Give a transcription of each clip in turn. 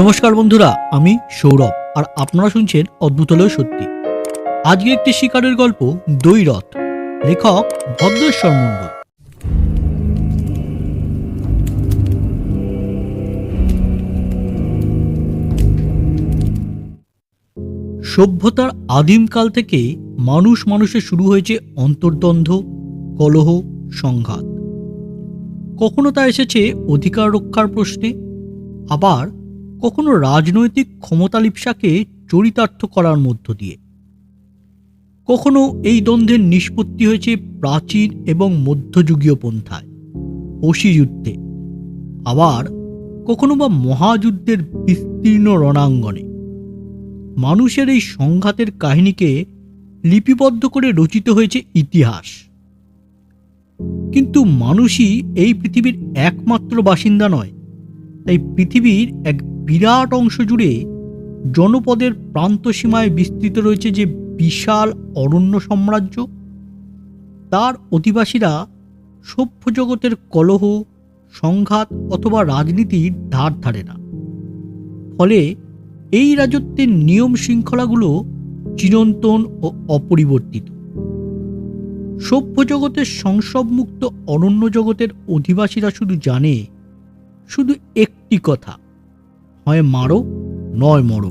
নমস্কার বন্ধুরা, আমি সৌরভ, আর আপনারা শুনছেন অদ্ভুতলয় সত্যি। আজকে একটি শিকারের গল্প, দৈরথ, লেখক ভদ্রেশ্বর মণ্ডল। সভ্যতার আদিমকাল থেকে মানুষ মানুষের শুরু হয়েছে অন্তর্দ্বন্দ্ব, কলহ, সংঘাত। কখনো তা এসেছে অধিকার রক্ষার প্রশ্নে, আবার কখনো রাজনৈতিক ক্ষমতালিপ্সাকে চরিতার্থ করার মধ্য দিয়ে। কখনো এই দ্বন্দ্বের নিষ্পত্তি হয়েছে প্রাচীন এবং মধ্যযুগীয় পন্থায় অসিযুদ্ধে আবার কখনো বা মহাযুদ্ধের বিস্তীর্ণ রণাঙ্গনে। মানুষের এই সংঘাতের কাহিনীকে লিপিবদ্ধ করে রচিত হয়েছে ইতিহাস। কিন্তু মানুষই এই পৃথিবীর একমাত্র বাসিন্দা নয়, তাই পৃথিবীর এক বিরাট অংশ জুড়ে জনপদের প্রান্তসীমায় বিস্তৃত রয়েছে যে বিশাল অরণ্য সাম্রাজ্য। তার অধিবাসীরা সভ্য জগতের কলহ, সংঘাত অথবা রাজনীতির ধার ধারে না। ফলে এই রাজত্বের নিয়ম শৃঙ্খলাগুলো চিরন্তন ও অপরিবর্তিত। সভ্য জগতের সংসবমুক্ত অরণ্য জগতের অধিবাসীরা শুধু জানে, শুধু একটি কথা হয় মারো, নয় মরো।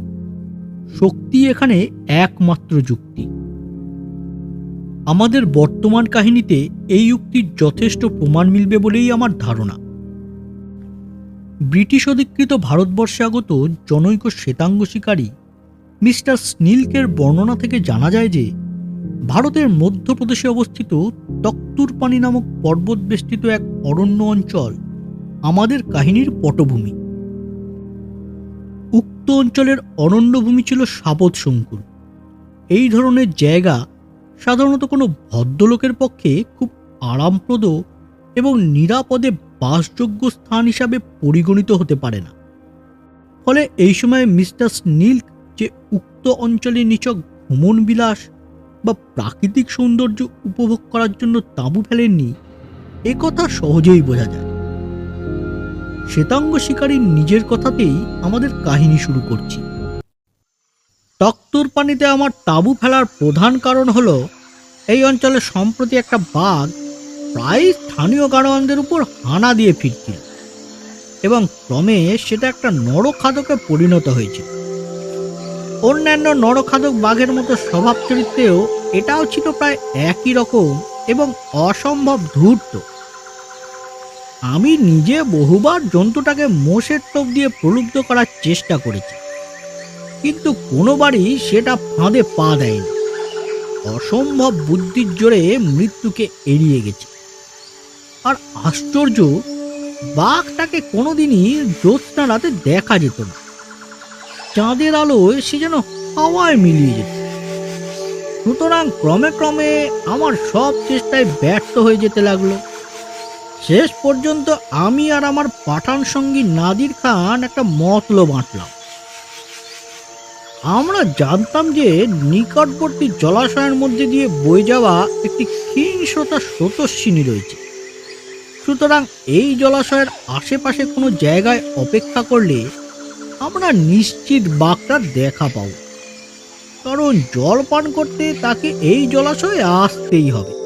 শক্তি এখানে একমাত্র যুক্তি। আমাদের বর্তমান কাহিনীতে এই উক্তির যথেষ্ট প্রমাণ মিলবে বলেই আমার ধারণা। ব্রিটিশ অধিকৃত ভারতবর্ষে আগত জনৈক শ্বেতাঙ্গ শিকারী মিস্টার স্নীলকের বর্ণনা থেকে জানা যায় যে, ভারতের মধ্যপ্রদেশে অবস্থিত তক্তুরপানি নামক পর্বত বেষ্টিত এক অরণ্য অঞ্চল আমাদের কাহিনীর পটভূমি। উক্ত অঞ্চলের অরণ্যভূমি ছিল সাবত সংকুল এই ধরনের জায়গা সাধারণত কোনো ভদ্রলোকের পক্ষে খুব আরামপ্রদ এবং নিরাপদে বাসযোগ্য স্থান হিসাবে পরিগণিত হতে পারে না। ফলে এই সময় মিস্টার স্নিল্ক যে উক্ত অঞ্চলের নিচক ভ্রমণ বিলাস বা প্রাকৃতিক সৌন্দর্য উপভোগ করার জন্য তাঁবু ফেলেননি একথা সহজেই বোঝা যায়। শ্বেতাঙ্গ শিকারীর নিজের কথাতেই আমাদের কাহিনী শুরু করছি। টক্তর পানিতে আমার তাঁবু ফেলার প্রধান কারণ হলো, এই অঞ্চলে সম্প্রতি একটা বাঘ প্রায় স্থানীয় গাড়োয়ানদের উপর হানা দিয়ে ফিরছিল এবং ক্রমে সেটা একটা নরখাদকে পরিণত হয়েছে অন্যান্য নরখাদক বাঘের মতো স্বভাব চরিত্রেও এটাও ছিল প্রায় একই রকম এবং অসম্ভব ধূর্ত। আমি নিজে বহুবার জন্তুটাকে মোষের টোপ দিয়ে প্রলুব্ধ করার চেষ্টা করেছি। কিন্তু কোনোবারই সেটা ফাঁদে পা দেয়নি। অসম্ভব বুদ্ধির জোরে মৃত্যুকে এড়িয়ে গেছে। আর আশ্চর্য, বাঘটাকে কোনোদিনই জ্যোৎস্না রাতে দেখা যেত না। চাঁদের আলোয় সে যেন হাওয়ায় মিলিয়ে যেত। সুতরাং ক্রমে ক্রমে আমার সব চেষ্টায় ব্যর্থ হয়ে যেতে লাগল। শেষ পর্যন্ত আমি আর আমার পাঠান সঙ্গী নাদির খান একটা মতলব বাঁটলাম আমরা জানতাম যে নিকটবর্তী জলাশয়ের মধ্যে দিয়ে বয়ে যাওয়া একটি ক্ষীণশ্রোতা স্রোতস্বিনী রয়েছে। সুতরাং এই জলাশয়ের আশেপাশে কোনো জায়গায় অপেক্ষা করলে আমরা নিশ্চিত বাঘটা দেখা পাব। কারণ জল পান করতে তাকে এই জলাশয়ে আসতেই হবে।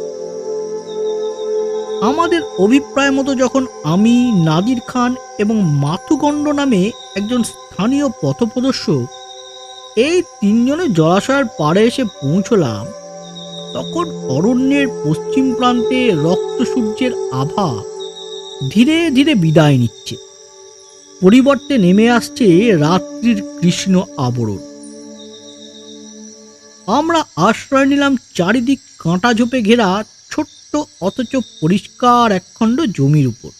আমাদের অভিপ্রায় মতো যখন আমি নাদির খান এবং মাথুগণ্ড নামে একজন স্থানীয় পথপ্রদর্শক এই তিনজনে জলাশয়ের পাড়ে এসে পৌঁছলাম, তখন অরণ্যের পশ্চিম প্রান্তে রক্ত সূর্যের আভা ধীরে ধীরে বিদায় নিচ্ছে। পরিবর্তে নেমে আসছে রাত্রির কৃষ্ণ আবরণ। আমরা আশ্রয় নিলাম চারিদিক কাঁটা ঝোপে ঘেরা ছোট্ট অথচ পরিষ্কার একখণ্ড জমির উপর।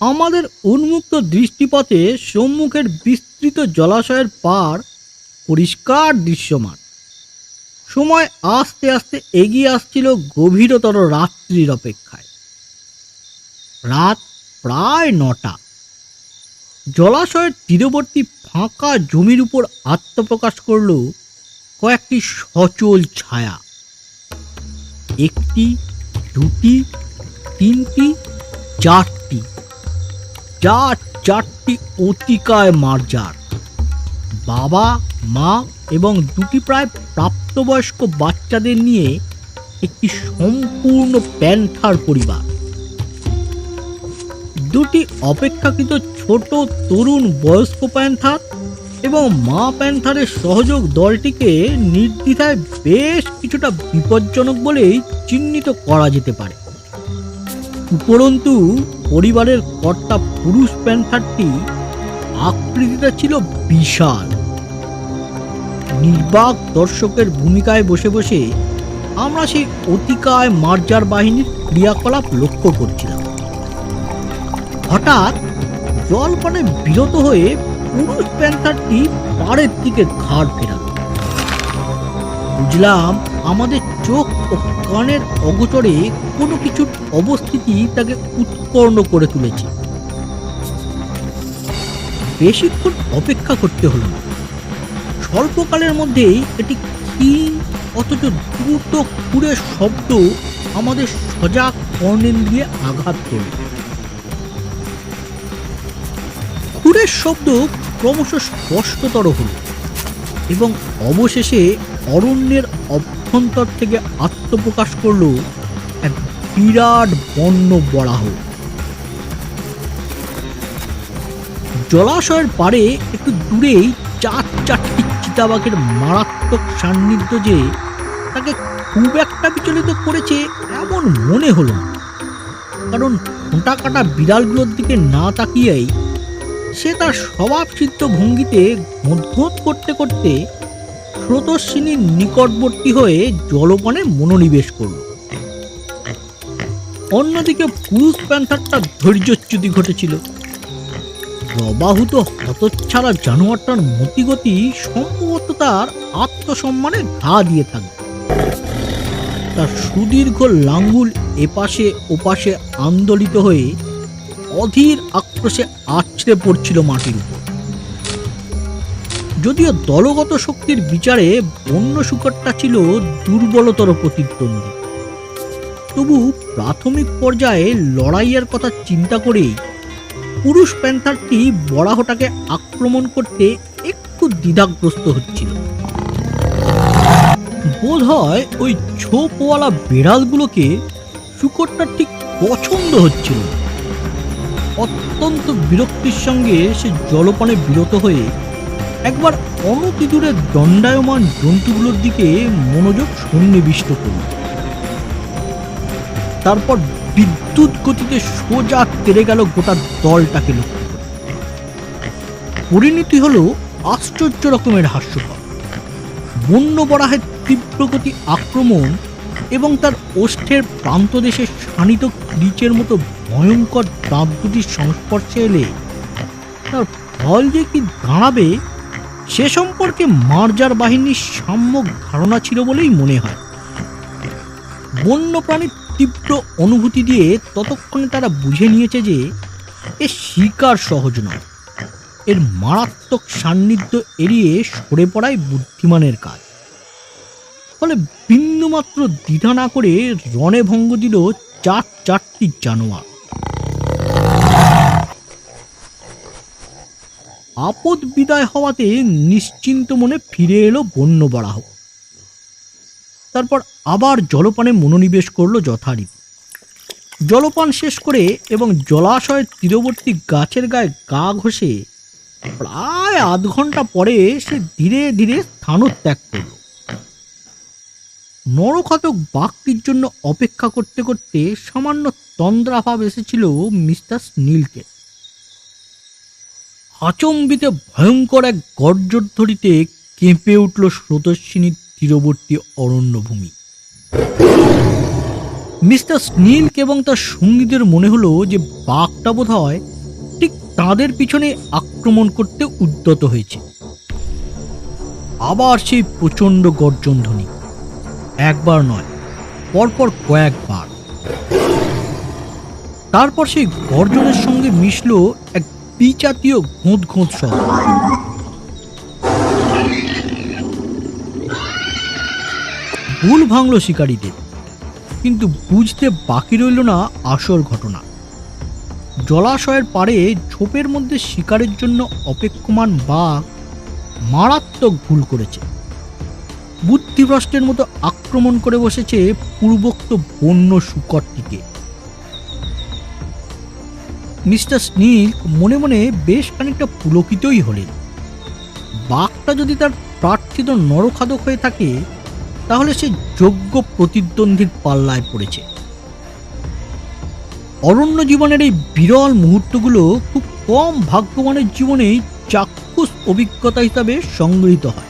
আমাদের উন্মুক্ত দৃষ্টিপথে সম্মুখের বিস্তৃত জলাশয়ের পার পরিষ্কার দৃশ্যমান। সময় আস্তে আস্তে এগিয়ে আসছিল গভীরতর রাত্রির অপেক্ষায়। রাত প্রায় নটা। জলাশয়ের তীরবর্তী ফাঁকা জমির উপর আত্মপ্রকাশ করল কয়েকটি সচল ছায়া। একটি, দুটি, তিনটি, চারটি। চার চারটি অতিকায় মার্জার। বাবা, মা এবং দুটি প্রায় প্রাপ্তবয়স্ক বাচ্চাদের নিয়ে একটি সম্পূর্ণ প্যান্থার পরিবার। দুটি অপেক্ষাকৃত ছোট তরুণ বয়স্ক প্যান্থার এবং মা প্যান্থারের সহযোগ দলটিকে নির্দ্বিধায় বেশ কিছুটা বিপজ্জনক বলেই চিহ্নিত করা যেতে পারে। উপরন্তু, পরিবারের কর্তা পুরুষ প্যান্থারটি আকৃতিটা ছিল বিশাল। নির্বাক দর্শকের ভূমিকায় বসে বসে আমরা সেই অতিকায় মার্জার বাহিনীর ক্রিয়াকলাপ লক্ষ্য করছিলাম। হঠাৎ জলপানে বিরত হয়ে পুরুষ প্যান্থারটি পাড়ের দিকে ঘাড় ফেরাল। বুঝলাম আমাদের চোখ ও কানের অগোচরে কোনো কিছুর অবস্থিতি তাকে উৎকর্ণ করে তুলেছে। বেশিক্ষণ অপেক্ষা করতে হলো স্বল্পকালের মধ্যেই এটি ক্ষীণ অথচ দ্রুত খুঁড়ে শব্দ আমাদের সজাগ কর্ণেন্দ্রিয়ে আঘাত করল। খুঁড়ের শব্দ ক্রমশ স্পষ্টতর হল এবং অবশেষে অরণ্যের অভ্যন্তর থেকে আত্মপ্রকাশ করল এক বিরাট বন্য বরাহ। জলাশয়ের পাড়ে একটু দূরেই চার চারটি চিতাবাঘের মারাত্মক সান্নিধ্য যে তাকে খুব একটা বিচলিত করেছে এমন মনে হলো না। কারণ কাটা বিড়ালগুলোর দিকে না তাকিয়েই সে তার স্বভাবসিদ্ধ ভঙ্গিতে মধ্যত করতে করতে স্রোতস্বিনীর নিকটবর্তী হয়ে জলপানে মনোনিবেশ করল। অন্যদিকে পুরুষ প্যান্থারটা ধৈর্যচ্যুতি ঘটেছিল। প্রবাহুত হতচ্ছাড়া জানোয়ারটার মতিগতি সম্ভবত তার আত্মসম্মানে ঘা দিয়ে থাকবে তার সুদীর্ঘ লাঙ্গুল এপাশে ওপাশে আন্দোলিত হয়ে অধীর আক্রোশে আছড়ে পড়ছিল মাটির উপর। যদিও দলগত শক্তির বিচারে বন্য শুকরটা ছিল দুর্বলতর প্রতিদ্বন্দ্বী। তবু প্রাথমিক পর্যায়ে লড়াইয়ের কথা চিন্তা করেই পুরুষ প্যান্থারটি বরাহটাকে আক্রমণ করতে একটু দ্বিধাগ্রস্ত হচ্ছিল। বোধ হয় ওই ছোপওয়ালা বেড়ালগুলোকে শুকরটা ঠিক পছন্দ হচ্ছিল না। অত্যন্ত বিরক্তির সঙ্গে সে জলপানে বিরত হয়ে একবার অনতিদূরে দণ্ডায়মান জন্তুগুলোর দিকে মনোযোগ সন্নিবিষ্ট করল। তারপর বিদ্যুৎ গতিতে সোজা তেরে গেল গোটা দলটাকে লক্ষ্য পরিণতি হলো আশ্চর্য রকমের হাস্যকর। বন্য বরাহের তীব্রগতি আক্রমণ এবং তার ওষ্ঠের প্রান্তদেশে শানিত ক্রিচের মতো ভয়ঙ্কর দাঁত দুটির সংস্পর্শে এলে তার ফল যে কি দাঁড়াবে, সে সম্পর্কে মার্জার বাহিনীর সাম্যক ধারণা ছিল বলেই মনে হয়। বন্যপ্রাণীর তীব্র অনুভূতি দিয়ে ততক্ষণে তারা বুঝে নিয়েছে যে এ শিকার সহজ নয়। এর মারাত্মক সান্নিধ্য এড়িয়ে সরে পড়াই বুদ্ধিমানের কাজ। ফলে বিন্দুমাত্র দ্বিধা না করে রণে ভঙ্গ দিল চার চারটি জানোয়ার। আপদ বিদায় হওয়াতে নিশ্চিন্ত মনে ফিরে এলো বন্য বরাহ। তারপর আবার জলপানে মনোনিবেশ করল যথারীতি। জলপান শেষ করে এবং জলাশয়ের তীরবর্তী গাছের গায়ে গা ঘষে প্রায় আধ ঘণ্টা পরে সে ধীরে ধীরে স্থানত্যাগ করল। নরখাতক বাঘটির জন্য অপেক্ষা করতে করতে সামান্য তন্দ্রাভাব এসেছিল মিস্টার স্নীলকে। আচম্বিতে ভয়ঙ্কর এক গর্জধ্বরিতে কেঁপে উঠল স্রোতস্বিনীর তীরবর্তী অরণ্যভূমি। মিস্টার স্নীলক এবং তার সঙ্গীদের মনে হলো যে বাঘটা বোধ হয় ঠিক তাদের পিছনে আক্রমণ করতে উদ্যত হয়েছে। আবার সেই প্রচণ্ড গর্জন ধ্বনি একবার নয়, পরপর কয়েকবার। তারপর সেই গর্জনের সঙ্গে মিশল এক বিজাতীয় ঘোঁত ঘোঁত শব্দ ভুল ভাঙল শিকারীদের। কিন্তু বুঝতে বাকি রইল না আসল ঘটনা। জলাশয়ের পাড়ে ঝোপের মধ্যে শিকারের জন্য অপেক্ষমান বাঘ মারাত্মক ভুল করেছে। বুদ্ধিভ্রষ্টের মতো আক্রমণ করে বসেছে পূর্বোক্ত বন্য শুকরটিকে। মিস্টার স্নিল মনে মনে বেশ খানিকটা পুলকিতই হলেন। বাঘটা যদি তার প্রার্থিত নরখাদক হয়ে থাকে, তাহলে সে যোগ্য প্রতিদ্বন্দ্বীর পাল্লায় পড়েছে। অরণ্য জীবনের এই বিরল মুহূর্তগুলো খুব কম ভাগ্যবানের জীবনেই চাক্ষুষ অভিজ্ঞতা হিসাবে সংগৃহীত হয়।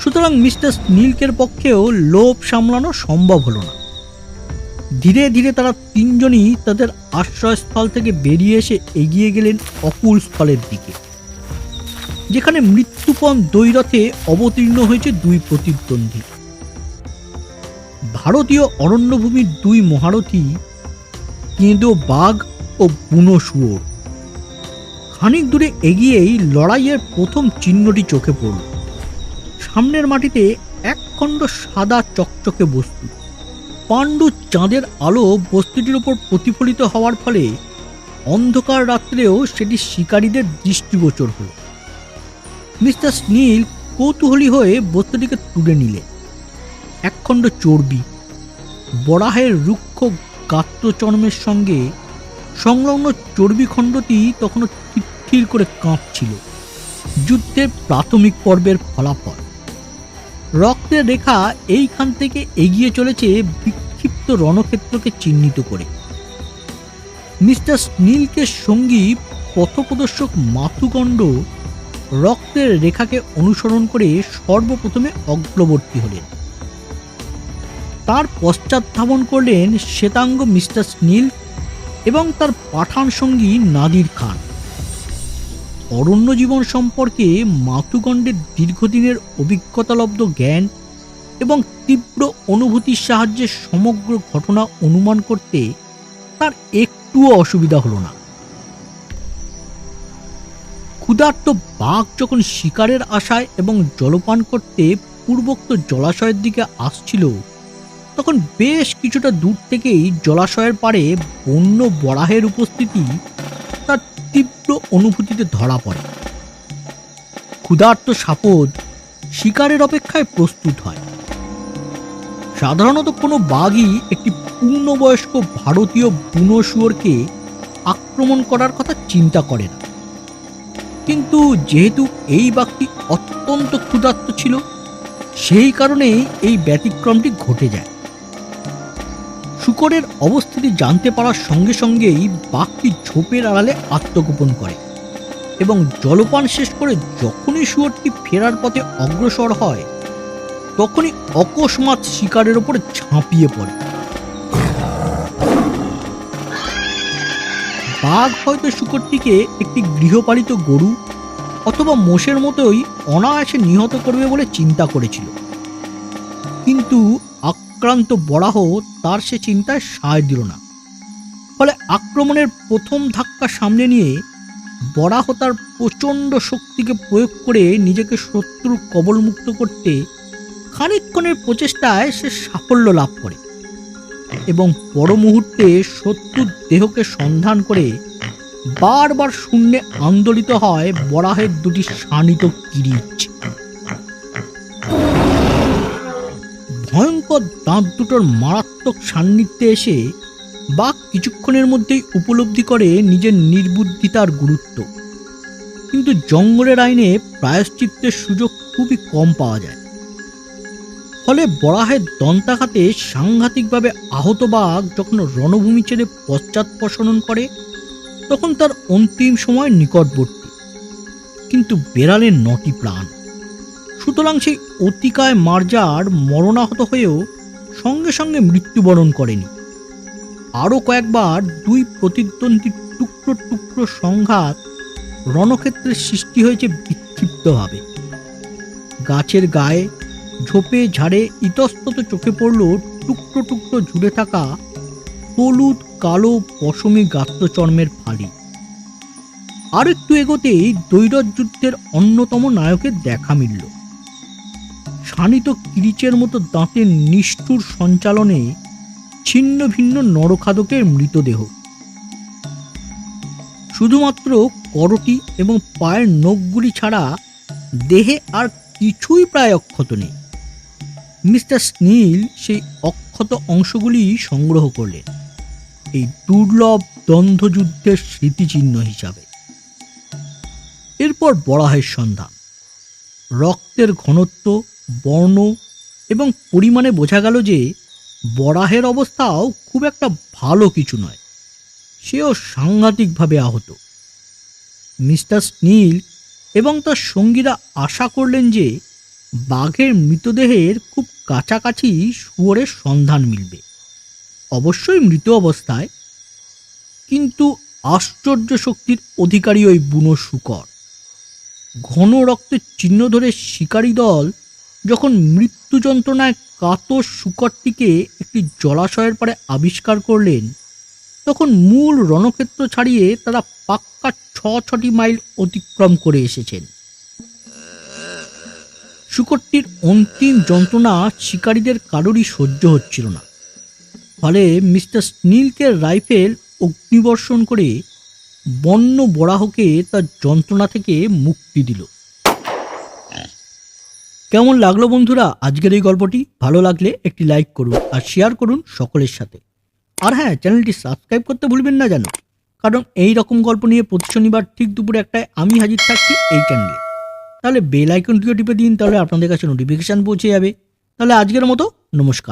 সুতরাং মিস্টার নীলকের পক্ষেও লোভ সামলানো সম্ভব হলো না। ধীরে ধীরে তারা তিনজনই তাদের আশ্রয়স্থল থেকে বেরিয়ে এসে এগিয়ে গেলেন অকুল স্থলের দিকে। যেখানে মৃত্যুপণ দৈরথে অবতীর্ণ হয়েছে দুই প্রতিদ্বন্দ্বী। ভারতীয় অরণ্যভূমির দুই মহারথী কেঁদো বাঘ ও বুনো শুয়োর। খানিক দূরে এগিয়েই লড়াইয়ের প্রথম চিহ্নটি চোখে পড়ল। সামনের মাটিতে একখণ্ড সাদা চকচকে বস্তু। পাণ্ডু চাঁদের আলো বস্তুটির উপর প্রতিফলিত হওয়ার ফলে অন্ধকার রাত্রেও সেটি শিকারীদের দৃষ্টিগোচর হল। মিস্টার স্নীল কৌতূহলী হয়ে বস্তুটিকে তুলে নিলে। একখণ্ড চর্বি, বরাহের রুক্ষ গাত্রচর্মের সঙ্গে সংলগ্ন চর্বিখণ্ডটি তখনও থির করে কাঁপছিল। যুদ্ধের প্রাথমিক পর্বের ফলাফল। রক্তের রেখা এইখান থেকে এগিয়ে চলেছে বিক্ষিপ্ত রণক্ষেত্রকে চিহ্নিত করে। মিস্টার স্নীলকে সঙ্গী পথপ্রদর্শক মাতুগণ্ড রক্তের রেখাকে অনুসরণ করে সর্বপ্রথমে অগ্রবর্তী হলেন। তার পশ্চাৎ ধাবন করলেন শ্বেতাঙ্গ মিস্টার স্নীল এবং তার পাঠান সঙ্গী নাদির খান। অরণ্য জীবন সম্পর্কে মাতুগণ্ডের দীর্ঘদিনের অভিজ্ঞতালব্ধ জ্ঞান এবং তীব্র অনুভূতির সাহায্যে সমগ্র ঘটনা অনুমান করতে তার একটুও অসুবিধা হলো না। ক্ষুধার্ত বাঘ যখন শিকারের আশায় এবং জলপান করতে পূর্বোক্ত জলাশয়ের দিকে আসছিল, তখন বেশ কিছুটা দূর থেকেই জলাশয়ের পাড়ে বন্য বরাহের উপস্থিতি তার তীব্র অনুভূতিতে ধরা পড়ে। ক্ষুধার্ত সাপদ শিকারের অপেক্ষায় প্রস্তুত হয়। সাধারণত কোনো বাঘই একটি পূর্ণবয়স্ক ভারতীয় বুনো শুয়োরকে আক্রমণ করার কথা চিন্তা করে না। কিন্তু যেহেতু এই বাঘটি অত্যন্ত ক্ষুধার্ত ছিল, সেই কারণেই এই ব্যতিক্রমটি ঘটে যায়। শুকরের অবস্থিতি জানতে পারার সঙ্গে সঙ্গেই বাঘটি ঝোপের আড়ালে আত্মগোপন করে এবং জলপান শেষ করে যখনই শুয়োরটি ফেরার পথে অগ্রসর হয়, তখনই অকস্মাৎ শিকারের ওপর ঝাঁপিয়ে পড়ে। বাঘ হয়তো শুকরটিকে একটি গৃহপালিত গরু অথবা মোষের মতোই অনায়াসে নিহত করবে বলে চিন্তা করেছিল। কিন্তু আক্রান্ত বরাহ তার সে চিন্তায় সায় দিল না। ফলে আক্রমণের প্রথম ধাক্কা সামনে নিয়ে বরাহ তার প্রচণ্ড শক্তিকে প্রয়োগ করে নিজেকে শত্রুর কবলমুক্ত করতে খানিকক্ষণের প্রচেষ্টায় সে সাফল্য লাভ করে এবং পর মুহূর্তে শত্রুর দেহকে সন্ধান করে বারবার শূন্যে আন্দোলিত হয় বরাহের দুটি শানিত কিরিচ। ভয়ঙ্কর দাঁত দুটোর মারাত্মক সান্নিধ্যে এসে বাঘ কিছুক্ষণের মধ্যেই উপলব্ধি করে নিজের নির্বুদ্ধিতার গুরুত্ব। কিন্তু জঙ্গলের আইনে প্রায়শ্চিত্তের সুযোগ খুবই কম পাওয়া যায়। ফলে বরাহের দন্তাঘাতে সাংঘাতিকভাবে আহত বাঘ যখন রণভূমি ছেড়ে পশ্চাৎ পশ্চাৎপসরণ করে, তখন তার অন্তিম সময় নিকটবর্তী। কিন্তু বেড়ালের নটি প্রাণ। সুতরাং সেই অতিকায় মার্জার মরণাহত হয়েও সঙ্গে সঙ্গে মৃত্যুবরণ করেনি। আরও কয়েকবার দুই প্রতিদ্বন্দ্বীর টুকরো টুকরো সংঘাত রণক্ষেত্রের সৃষ্টি হয়েছে বিক্ষিপ্তভাবে। গাছের গায়ে ঝোপে ঝাড়ে ইতস্তত চোখে পড়ল টুকরো টুকরো ঝুলে থাকা হলুদ কালো পশমি গাত্রচর্মের ফালি। আর একটু এগোতেই দৈরথ যুদ্ধের অন্যতম নায়কের দেখা মিলল। শানিত কিরিচের মতো দাঁতের নিষ্ঠুর সঞ্চালনে ছিন্ন ভিন্ন নরখাদকের মৃতদেহ। শুধুমাত্র করটি এবং পায়ের নখগুলি ছাড়া দেহে আর কিছুই প্রায় অক্ষত নেই। মিস্টার স্নীল সেই অক্ষত অংশগুলি সংগ্রহ করলেন, এই দুর্লভ দ্বন্দ্বযুদ্ধের স্মৃতিচিহ্ন হিসাবে। এরপর বরাহের সন্ধান। রক্তের ঘনত্ব বর্ণ এবং পরিমাণে বোঝা গেল যে বরাহের অবস্থাও খুব একটা ভালো কিছু নয়। সেও সাংঘাতিকভাবে আহত। মিস্টার স্নিল এবং তার সঙ্গীরা আশা করলেন যে বাঘের মৃতদেহের খুব কাছাকাছি শুয়োরের সন্ধান মিলবে। অবশ্যই মৃত অবস্থায়। কিন্তু আশ্চর্য শক্তির অধিকারী ওই বুনো শুকর। ঘন রক্তের চিহ্ন ধরে শিকারী দল যখন মৃত্যু যন্ত্রণায় কাতর শুকরটিকে একটি জলাশয়ের পাড়ে আবিষ্কার করলেন, তখন মূল রণক্ষেত্র ছাড়িয়ে তারা পাক্কা ছ ছটি মাইল অতিক্রম করে এসেছেন। শুকরটির অন্তিম যন্ত্রণা শিকারীদের কারোরই সহ্য হচ্ছিল না। ফলে মিস্টার স্নিলকে রাইফেল অগ্নিবর্ষণ করে বন্য বরাহকে তার যন্ত্রণা থেকে মুক্তি দিল। কেমন লাগল বন্ধুরা আজকের এই গল্পটি? ভালো লাগলে একটি লাইক করুন আর শেয়ার করুন সকলের সাথে। আর হ্যাঁ চ্যানেলটি সাবস্ক্রাইব করতে ভুলবেন না যেন কারণ এই রকম গল্প নিয়ে প্রতি শনিবার ঠিক দুপুরে একটায় আমি হাজির থাকছি এই চ্যানেলে তাহলে বেল আইকনটিও টিপে দিন, তাহলে আপনাদের কাছে নোটিফিকেশান পৌঁছে যাবে। তাহলে আজকের মতো নমস্কার।